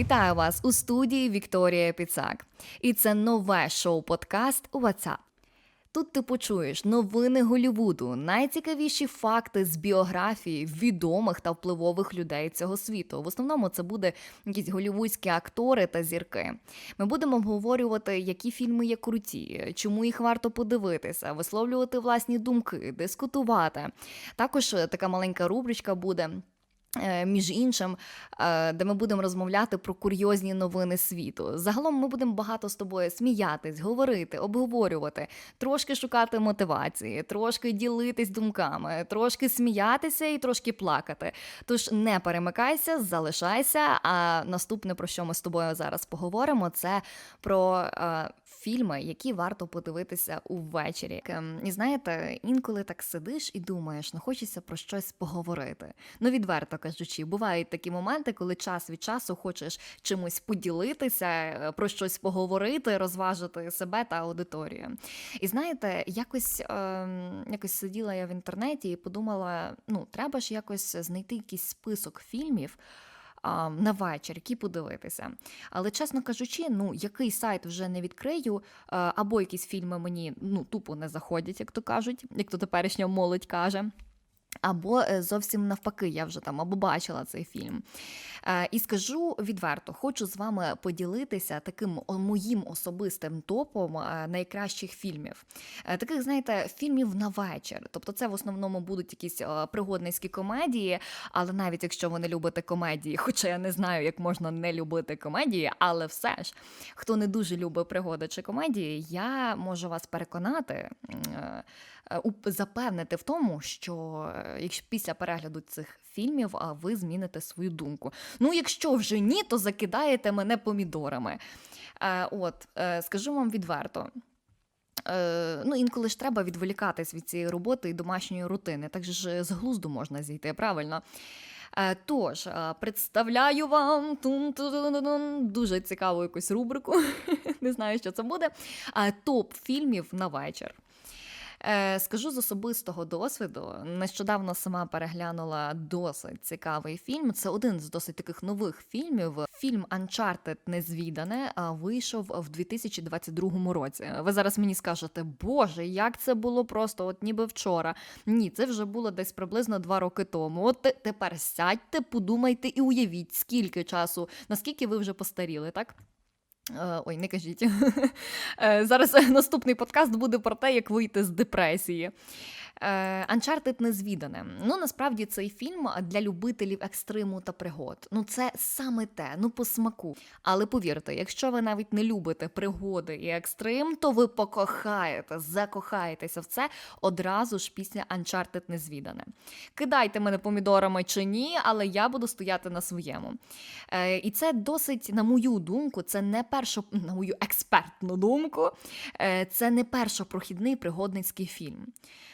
Вітаю вас у студії Вікторія Піцак. І це нове шоу-подкаст WhatsApp. Тут ти почуєш новини Голівуду, найцікавіші факти з біографії відомих та впливових людей цього світу. В основному це буде якісь голівудські актори та зірки. Ми будемо обговорювати, які фільми є круті, чому їх варто подивитися, висловлювати власні думки, дискутувати. Також е, така маленька рубричка буде. Е, Між іншим, е, де ми будемо розмовляти про курйозні новини світу. Загалом ми будемо багато з тобою сміятись, говорити, обговорювати, трошки шукати мотивації, трошки ділитись думками, трошки сміятися і трошки плакати. Тож не перемикайся, залишайся. А наступне, про що ми з тобою зараз поговоримо, це про е, фільми, які варто подивитися увечері. Ем, І знаєте, інколи так сидиш і думаєш, ну хочеться про щось поговорити. Ну, відверто кажучи, бувають такі моменти, коли час від часу хочеш чимось поділитися, е, про щось поговорити, розважити себе та аудиторію. І знаєте, якось, ем, якось сиділа я в інтернеті і подумала: ну, треба ж якось знайти якийсь список фільмів. А, На вечір, які подивитися. Але чесно кажучи, ну який сайт вже не відкрию, е, або якісь фільми мені ну тупо не заходять, як то кажуть, як то теперішня молодь каже. Або е, зовсім навпаки, я вже там або бачила цей фільм. Е, І скажу відверто, хочу з вами поділитися таким моїм особистим топом е, найкращих фільмів. Таких, знаєте, фільмів на вечір. Тобто, це в основному будуть якісь пригодницькі комедії, але навіть якщо ви не любите комедії, хоча я не знаю, як можна не любити комедії, але все ж, хто не дуже любить пригоди чи комедії, я можу вас переконати. запевнити в тому, що якщо після перегляду цих фільмів а, ви зміните свою думку. Ну, якщо вже ні, то закидаєте мене помідорами. Е, От, е, скажу вам відверто. Е, ну, інколи ж треба відволікатись від цієї роботи і домашньої рутини. Так ж з глузду можна зійти, правильно? Тож, представляю вам дуже цікаву якусь рубрику. Не знаю, що це буде. Топ фільмів на вечір. Е, Скажу з особистого досвіду. Нещодавно сама переглянула досить цікавий фільм. Це один з досить таких нових фільмів. Фільм Uncharted Незвідане вийшов в 2022 році. Ви зараз мені скажете, боже, як це було просто, от ніби вчора. Ні, це вже було десь приблизно два роки тому. От тепер сядьте, подумайте і уявіть, скільки часу, наскільки ви вже постаріли, так? Е, Ой, не кажіть. Е, Зараз наступний подкаст буде про те, як вийти з депресії. Е, Uncharted незвідане. Ну, насправді цей фільм для любителів екстриму та пригод. Ну, це саме те, ну по смаку. Але повірте, якщо ви навіть не любите пригоди і екстрим, то ви покохаєте, закохаєтеся в це одразу ж після Uncharted незвідане. Кидайте мене помідорами чи ні, але я буду стояти на своєму. Е, і це досить, на мою думку, це не першо, на мою експертну думку, е, це не першопрохідний пригодницький фільм.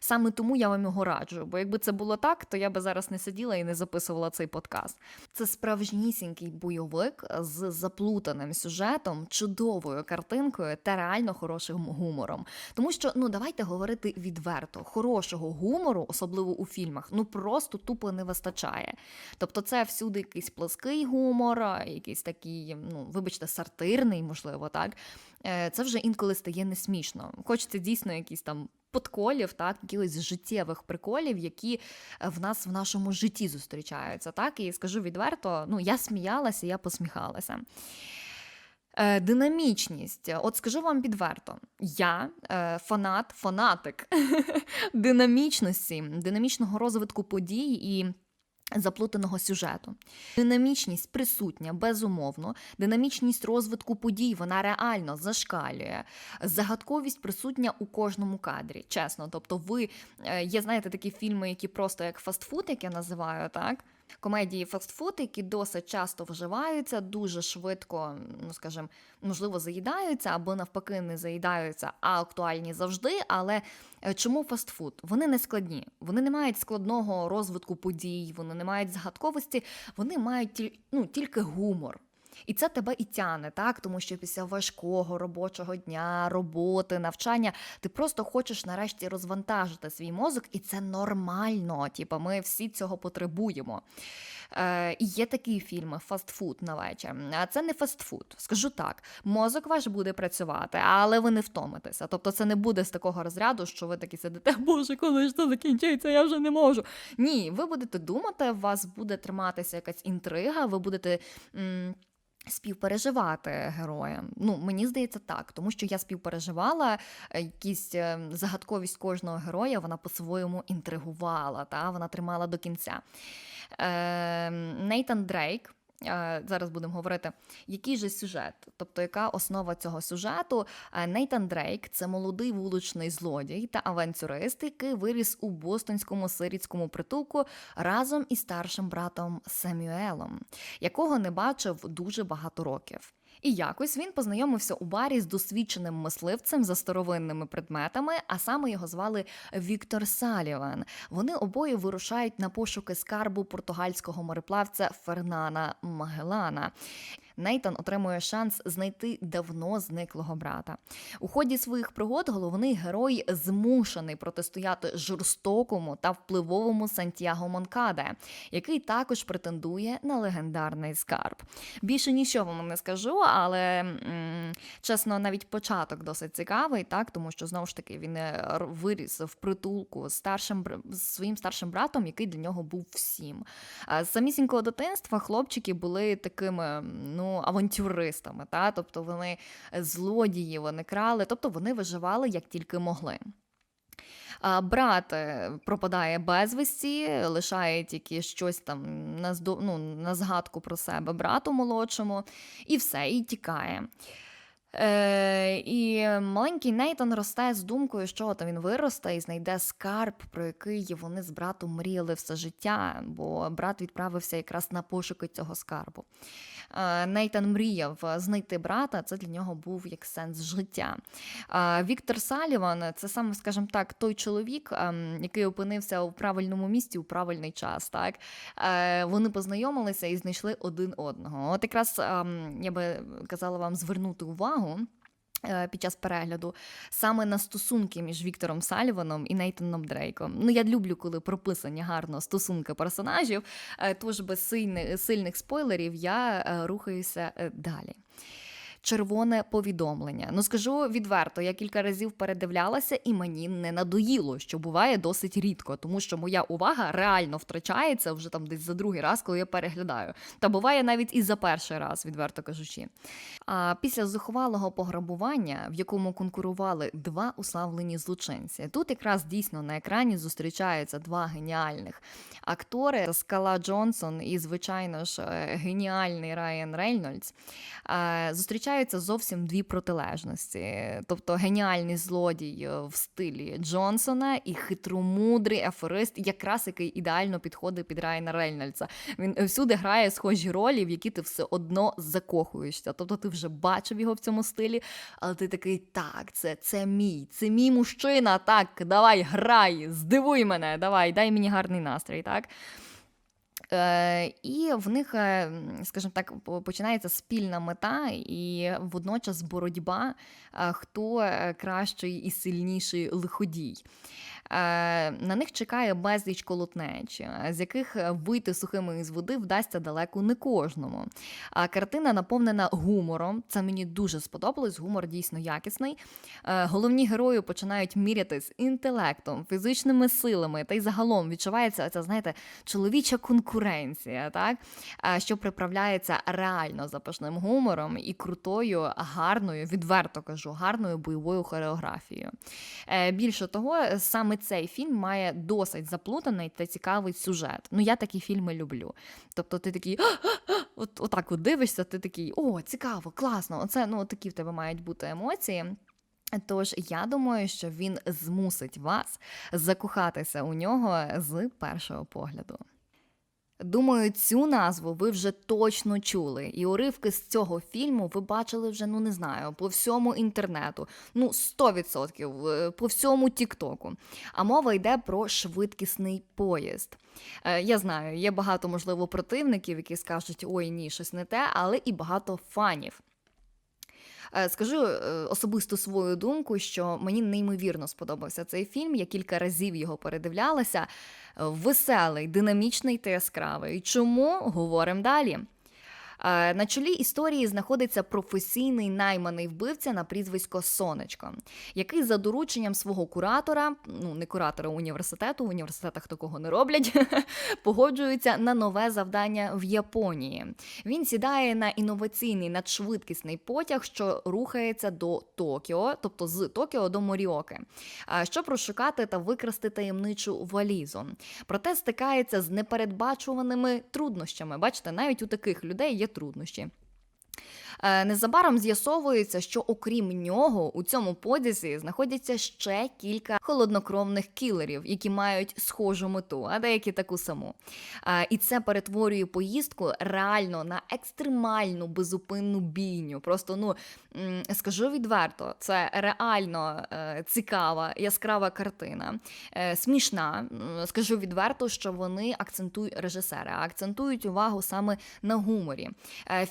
Саме тому я вам його раджу, бо якби це було так, то я би зараз не сиділа і не записувала цей подкаст. Це справжнісінький бойовик з заплутаним сюжетом, чудовою картинкою та реально хорошим гумором. Тому що, ну давайте говорити відверто, хорошого гумору, особливо у фільмах, ну просто тупо не вистачає. Тобто, це всюди якийсь плоский гумор, якийсь такий, ну вибачте, сатирний, можливо, так. Е, Це вже інколи стає не смішно. Хочеться дійсно якісь там подколів, так, якихось життєвих приколів, які е, в нас в нашому житті зустрічаються. Так, і скажу відверто, ну я сміялася, я посміхалася. Е, Динамічність. От скажу вам відверто, я е, фанат, фанатик динамічності, динамічного розвитку подій і. Заплутаного сюжету. Динамічність присутня, безумовно. Динамічність розвитку подій, вона реально зашкалює. Загадковість присутня у кожному кадрі, чесно. Тобто, ви е, є, знаєте, такі фільми, які просто як фастфуд, як я називаю, так? Комедії фастфуд, які досить часто вживаються, дуже швидко, ну скажімо, можливо, заїдаються або навпаки не заїдаються, а актуальні завжди. Але е, чому фастфуд? Вони не складні, вони не мають складного розвитку подій, вони не мають загадковості, вони мають ну, тільки гумор. І це тебе і тяне, так? Тому що після важкого робочого дня, роботи, навчання ти просто хочеш нарешті розвантажити свій мозок, і це нормально. Типа, ми всі цього потребуємо. Е, є такі фільми фастфуд на вечір. А це не фастфуд. Скажу так: мозок ваш буде працювати, але ви не втомитеся. Тобто, це не буде з такого розряду, що ви такі сидите, боже, коли ж це закінчиться, я вже не можу. Ні, ви будете думати, у вас буде триматися якась інтрига, ви будете. М- Співпереживати героям. Ну, мені здається, так, тому що я співпереживала е, якісь е, загадковість кожного героя, вона по-своєму інтригувала, та вона тримала до кінця. Е, Нейтан Дрейк. Е, зараз будемо говорити, який же сюжет, тобто яка основа цього сюжету. Е, Нейтан Дрейк це молодий вуличний злодій та авантюрист, який виріс у бостонському сирітському притулку разом із старшим братом Семюелом, якого не бачив дуже багато років. І якось він познайомився у барі з досвідченим мисливцем за старовинними предметами, а саме його звали Віктор Саліван. Вони обоє вирушають на пошуки скарбу португальського мореплавця Фернана Магелана. Нейтан отримує шанс знайти давно зниклого брата. У ході своїх пригод головний герой змушений протистояти жорстокому та впливовому Сантьяго Монкаде, який також претендує на легендарний скарб. Більше нічого вам не скажу, але м- чесно, навіть початок досить цікавий, так тому що знову ж таки він е, виріс в притулку з старшим з своїм старшим братом, який для нього був всім. З самісінького дитинства хлопчики були такими, ну авантюристами, та тобто вони злодії, вони крали, тобто вони виживали як тільки могли. Брат е, пропадає безвісті, лишає тільки щось там на ну, на згадку про себе брату молодшому, і все, і тікає. Е, І маленький Нейтан росте з думкою, що от він виросте і знайде скарб, про який вони з братом мріяли все життя, бо брат відправився якраз на пошуки цього скарбу. Е, Нейтан мріяв знайти брата, це для нього був як сенс життя. Е, Віктор Саліван це саме, скажімо так, той чоловік, ем, який опинився у правильному місці у правильний час. Так? Е, вони познайомилися і знайшли один одного. От якраз ем, я би казала вам звернути увагу. Е, під час перегляду саме на стосунки між Віктором Саліваном і Нейтаном Дрейком. Ну, я люблю, коли прописані гарно стосунки персонажів, е, тож без сильних, спойлерів я е, рухаюся далі червоне повідомлення. Ну скажу відверто, я кілька разів передивлялася, і мені не надоїло, що буває досить рідко, тому що моя увага реально втрачається вже там десь за другий раз, коли я переглядаю. Та буває навіть і за перший раз, відверто кажучи. А після зухвалого пограбування, в якому конкурували два уславлені злочинці, тут якраз дійсно на екрані зустрічаються два геніальних актори Скала Джонсон і, звичайно ж, е, геніальний Райан Рейнольдс. Зустрічаються зустрічаються зовсім дві протилежності, тобто геніальний злодій е, в стилі Джонсона і хитромудрий аферист, якраз який ідеально підходить під Райана Рейнольдса. Він всюди грає схожі ролі, в які ти все одно закохуєшся. Тобто ти вже бачив його в цьому стилі, але ти такий, так, це це мій, це мій мужчина. Так, давай, грай, здивуй мене, давай, дай мені гарний настрій. так. І в них, е, скажімо так, починається спільна мета і водночас боротьба, хто кращий і сильніший лиходій. Е, на них чекає безліч колотнеч, з яких вийти сухими із води вдасться далеко не кожному. А картина наповнена гумором. Це мені дуже сподобалось. Гумор дійсно якісний. Е, головні герої починають мірятись інтелектом, фізичними силами, та й загалом відчувається ця, знаєте, чоловіча конкуренція, так що приправляється реально запашним гумором і крутою, гарною, відверто кажу, гарною бойовою хореографією. Е, більше того, саме цей фільм має досить заплутаний та цікавий сюжет. Ну, я такі фільми люблю. Тобто, ти такий, от, отак от дивишся, ти такий, о, цікаво, класно. Оце ну, такі в тебе мають бути емоції. Тож я думаю, що він змусить вас закохатися у нього з першого погляду. Думаю, цю назву ви вже точно чули, і уривки з цього фільму ви бачили вже, ну не знаю, по всьому інтернету, ну 100%, е, по всьому Тіктоку. А мова йде про швидкісний поїзд. Е, Я знаю, є багато, можливо, противників, які скажуть, ой, ні, щось не те, але і багато фанів. Е, Скажу особисту особисто свою думку, що мені неймовірно сподобався цей фільм. Я кілька разів його передивлялася. Е, Веселий, динамічний та яскравий. Чому говоримо далі? Е, На чолі історії знаходиться професійний найманий вбивця на прізвисько Сонечко, який за дорученням свого куратора, ну не куратора університету, в університетах такого не роблять, погоджується на нове завдання в Японії. Він сідає на інноваційний надшвидкісний потяг, що рухається до Токіо, тобто з Токіо до Моріоки, а, щоб розшукати та викрасти таємничу валізу. Проте стикається з непередбачуваними труднощами. Бачите, навіть у таких людей є труднощі. Е, Незабаром з'ясовується, що окрім нього у цьому подязі знаходяться ще кілька холоднокровних кілерів, які мають схожу мету, а деякі таку саму. Е, І це перетворює поїздку реально на екстремальну безупинну бійню. Просто ну скажу відверто, це реально е, цікава, яскрава картина, смішна. Скажу відверто, що вони акцентують режисери, акцентують увагу саме на гуморі.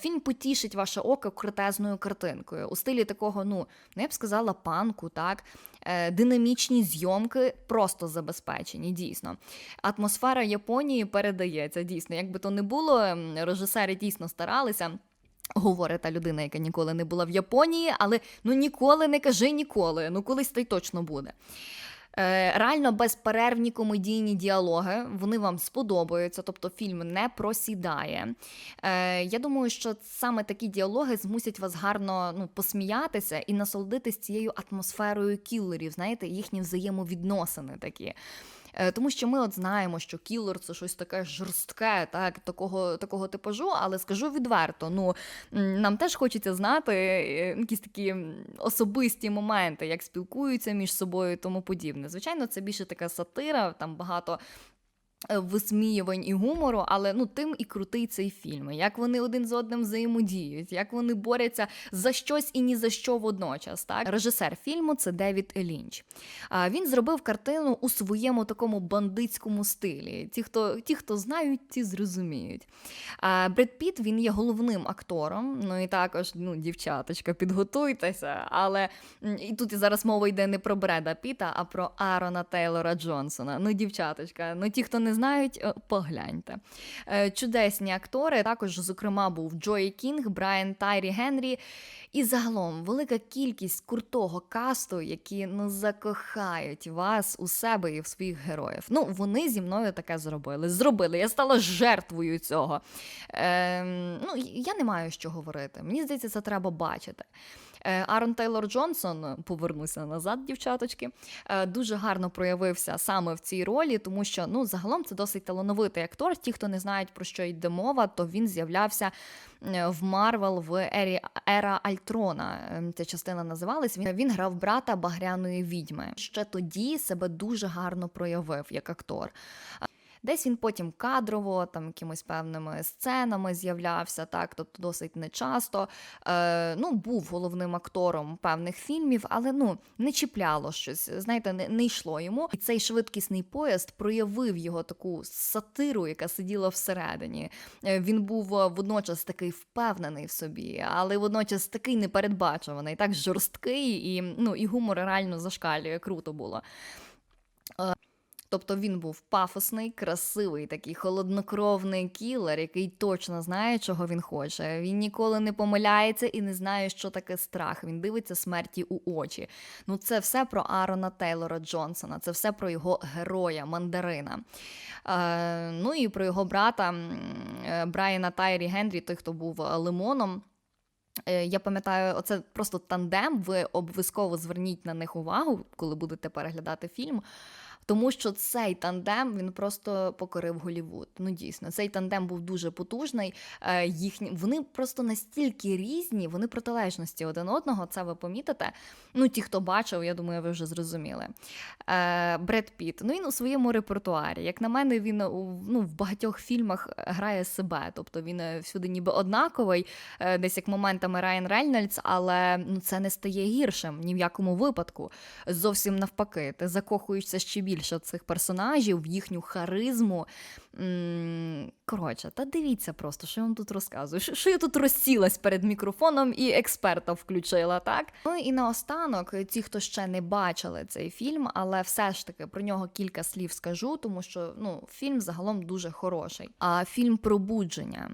Фільм потішить ваше око крутезною картинкою у стилі такого, ну ну, я б сказала, панку, так. Е, Динамічні зйомки просто забезпечені, дійсно. Атмосфера Японії передається дійсно. Якби то не було, режисери дійсно старалися. Говорить та людина, яка ніколи не була в Японії, але ну ніколи не кажи ніколи. Ну колись та й точно буде. Е, Реально безперервні комедійні діалоги, вони вам сподобаються, тобто фільм не просідає. Е, Я думаю, що саме такі діалоги змусять вас гарно ну, посміятися і насолодитись цією атмосферою кілерів, знаєте, їхні взаємовідносини такі. Е, Тому що ми от знаємо, що кілер це щось таке жорстке, так, такого, такого типажу, але скажу відверто, ну нам теж хочеться знати е, якісь такі особисті моменти, як спілкуються між собою і тому подібне. Звичайно, це більше така сатира, там багато. Е, Висміювань і гумору, але ну тим і крутий цей фільм. Як вони один з одним взаємодіють, як вони борються за щось і ні за що водночас. Так, режисер фільму це Девід Лінч. А він зробив картину у своєму такому бандитському стилі. Ті, хто ті, хто знають, ті зрозуміють. А Бред Піт він є головним актором. Ну і також, ну, дівчаточка, підготуйтеся. Але і тут зараз мова йде не про Бреда Піта, а про Аарона Тейлора Джонсона. Ну, дівчаточка, ну ті, хто не знають, е, погляньте. Е, Чудесні актори. Також, зокрема, був Джої Кінг, Брайан Тайрі Генрі. І загалом велика кількість крутого касту, які ну закохають вас у себе і в своїх героїв. Ну, вони зі мною таке зробили. Зробили. Я стала жертвою цього. Ем, ну, я не маю що говорити. Мені здається, це треба бачити. Е, Арон Тейлор Джонсон, повернуся назад, дівчаточки, е, дуже гарно проявився саме в цій ролі, тому що ну загалом це досить талановитий актор. Ті, хто не знають про що йде мова, то він з'являвся е, в Марвел в ері Ера Альтрона. е, Ця частина називалась. Він, він грав брата багряної відьми. Ще тоді себе дуже гарно проявив як актор. Десь він потім кадрово, там якимось певними сценами з'являвся, так, тобто досить нечасто. Е, ну, був головним актором певних фільмів, але ну не чіпляло щось. Знаєте, не, не йшло йому. І цей швидкісний поїзд проявив його таку сатиру, яка сиділа всередині. Е, Він був е, водночас такий впевнений в собі, але водночас такий непередбачуваний, так жорсткий, і ну і гумор реально зашкалює, круто було. Тобто він був пафосний, красивий, такий холоднокровний кілер, який точно знає, чого він хоче. Він ніколи не помиляється і не знає, що таке страх. Він дивиться смерті у очі. Ну, це все про Аарона Тейлора Джонсона, це все про його героя, мандарина. Е, ну і про його брата е, Брайана Тайрі Генрі, той, хто був е, лимоном. Е, Я пам'ятаю, оце просто тандем. Ви обов'язково зверніть на них увагу, коли будете переглядати фільм. Тому що цей тандем він просто покорив Голівуд. Ну дійсно, цей тандем був дуже потужний. Е, їхні вони просто настільки різні, вони протилежності один одного. Це ви помітите. Ну, ті, хто бачив, я думаю, ви вже зрозуміли. Е, Бред Піт. Ну він у своєму репертуарі. Як на мене, він ну, в багатьох фільмах грає себе. Тобто він е, всюди ніби однаковий, десь як моментами Райан Рейнольдс, але ну, це не стає гіршим ні в якому випадку. Зовсім навпаки, ти закохуєшся ще більше в цих персонажів, в їхню харизму. Коротше, та дивіться просто, що я вам тут розказую. Що, що я тут розсілась перед мікрофоном і експерта включила, так? Ну і наостанок, ті, хто ще не бачили цей фільм, але все ж таки про нього кілька слів скажу, тому що ну, фільм загалом дуже хороший. А фільм Пробудження.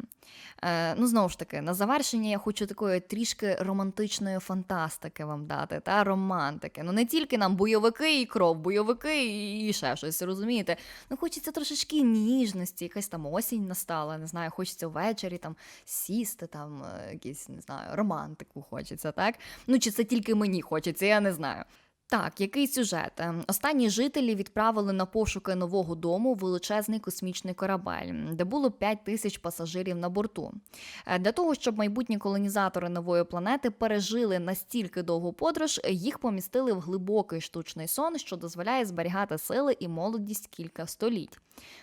Е, ну, знову ж таки, на завершення я хочу такої трішки романтичної фантастики вам дати, та романтики. Ну не тільки нам бойовики і кров, бойовики і ще щось, розумієте? Ну, хочеться трошечки ніжності, якась там осінь настала, не знаю, хочеться ввечері там сісти, там е, якісь, не знаю, романтику хочеться, так? Ну, чи це тільки мені хочеться, я не знаю. Так, який сюжет? Ем, Останні жителі відправили на пошуки нового дому величезний космічний корабель, де було 5 тисяч пасажирів на борту. Е, Для того, щоб майбутні колонізатори нової планети пережили настільки довгу подорож, їх помістили в глибокий штучний сон, що дозволяє зберігати сили і молодість кілька століть.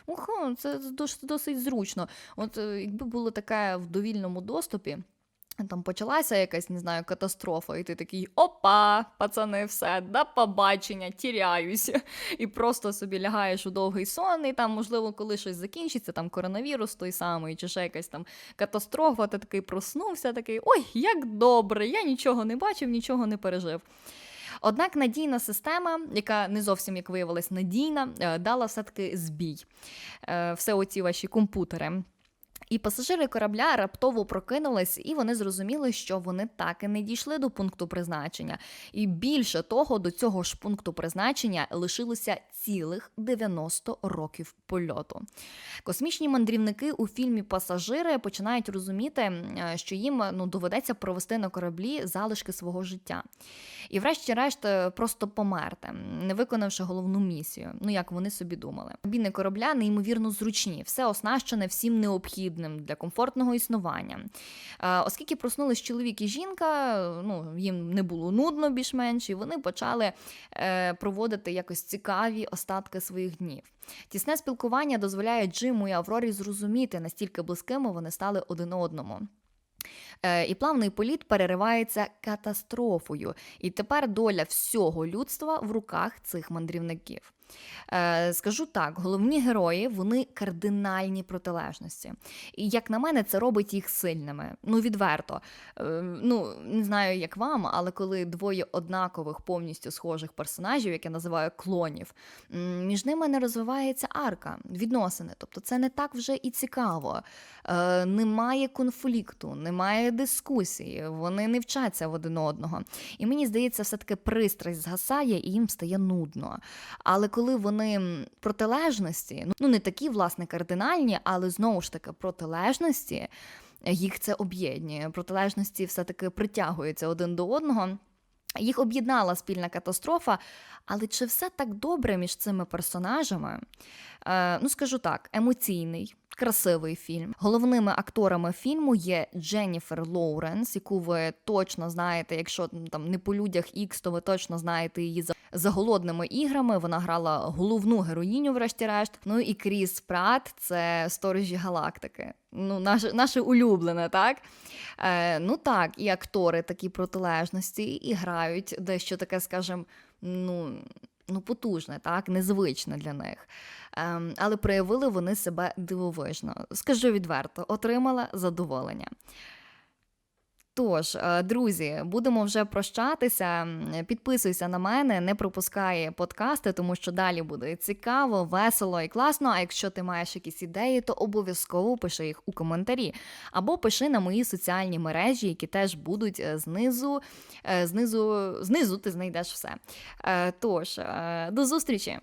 Ого, це дос- досить зручно. От е, якби було таке в довільному доступі. Там почалася якась, не знаю, катастрофа, і ти такий опа, пацани, все, до побачення, тіряюсь. І просто собі лягаєш у довгий сон, і там, можливо, коли щось закінчиться, там коронавірус той самий, чи ще якась там катастрофа, ти такий проснувся, такий ой, як добре, я нічого не бачив, нічого не пережив. Однак надійна система, яка не зовсім як виявилось надійна, е, дала все-таки збій. Е, Все оці ваші комп'ютери. І пасажири корабля раптово прокинулись, і вони зрозуміли, що вони так і не дійшли до пункту призначення. І більше того, до цього ж пункту призначення лишилося цілих 90 років польоту. Космічні мандрівники у фільмі Пасажири починають розуміти, що їм ну, доведеться провести на кораблі залишки свого життя. І, врешті-решт, е, просто померти, не виконавши головну місію. Ну як вони собі думали. Кабіни корабля неймовірно зручні, все оснащене всім необхідним для комфортного існування. Е, Оскільки проснулись чоловік і жінка, ну їм не було нудно більш-менш, і вони почали е, проводити якось цікаві остатки своїх днів. Тісне спілкування дозволяє Джиму і Аврорі зрозуміти, настільки близькими вони стали один одному. Е, І плавний політ переривається катастрофою. І тепер доля всього людства в руках цих мандрівників. Е, Скажу так, головні герої вони кардинальні протилежності. І як на мене, це робить їх сильними. Ну, відверто. Е, Ну, не знаю, як вам, але коли двоє однакових повністю схожих персонажів, як я називаю клонів, між ними не розвивається арка, відносини. Тобто це не так вже і цікаво. Немає конфлікту, немає дискусії, вони не вчаться в один одного. І мені здається, все-таки пристрасть згасає і їм стає нудно. Але коли вони протилежності, ну не такі, власне, кардинальні, але знову ж таки протилежності, їх це об'єднує. Протилежності все-таки притягуються один до одного. Їх об'єднала спільна катастрофа, але чи все так добре між цими персонажами? Е, ну, скажу так, емоційний, красивий фільм. Головними акторами фільму є Дженніфер Лоуренс, яку ви точно знаєте, якщо там не по людях Ікс, то ви точно знаєте її за, за голодними іграми. Вона грала головну героїню, врешті-решт. Ну і Кріс Прат це сторожі галактики. Ну, наше, наше улюблене, так? Е, ну так, і актори такі протилежності і грають дещо таке, скажімо, ну, ну потужне, так, незвичне для них. Ем, але проявили вони себе дивовижно. Скажу відверто, отримала задоволення. Тож, е, друзі, будемо вже прощатися. Підписуйся на мене, не пропускай подкасти, тому що далі буде цікаво, весело і класно. А якщо ти маєш якісь ідеї, то обов'язково пиши їх у коментарі. Або пиши на мої соціальні мережі, які теж будуть е, знизу. е, Знизу, знизу ти знайдеш все. Тож, до зустрічі!